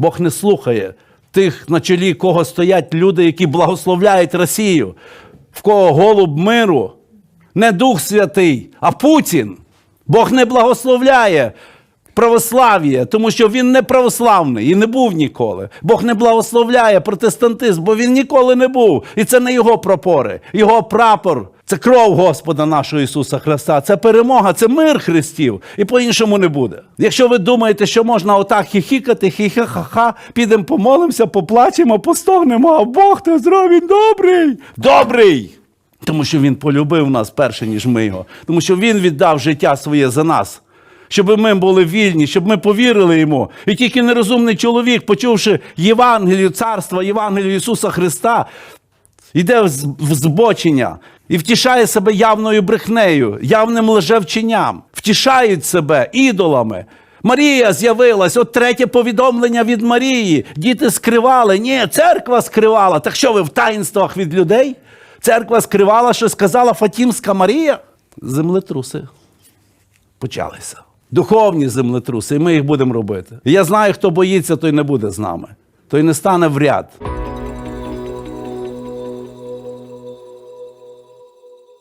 Бог не слухає тих, на чолі кого стоять люди, які благословляють Росію, в кого голуб миру, не Дух Святий, а Путін. Бог не благословляє православ'я, тому що він не православний і не був ніколи. Бог не благословляє протестантизм, бо він ніколи не був. І це не його прапори, його прапор. Це кров Господа нашого Ісуса Христа, це перемога, це мир Христів. І по-іншому не буде. Якщо ви думаєте, що можна отак хіхікати, хі-хі-ха-ха, підемо помолимося, поплачемо, постогнемо, а Бог то зробить добрий. Добрий! Тому що Він полюбив нас перше, ніж ми його. Тому що Він віддав життя своє за нас. Щоб ми були вільні, щоб ми повірили йому. І тільки нерозумний чоловік, почувши Євангелію царства, Євангелію Ісуса Христа, йде в збочення і втішає себе явною брехнею, явним лжевченням, втішають себе ідолами. Марія з'явилась, от третє повідомлення від Марії. Діти скривали. Ні, церква скривала. Так що ви в таїнствах від людей? Церква скривала, що сказала Фатімська Марія? Землетруси почалися. Духовні землетруси, і ми їх будемо робити. Я знаю, хто боїться, той не буде з нами, той не стане в ряд.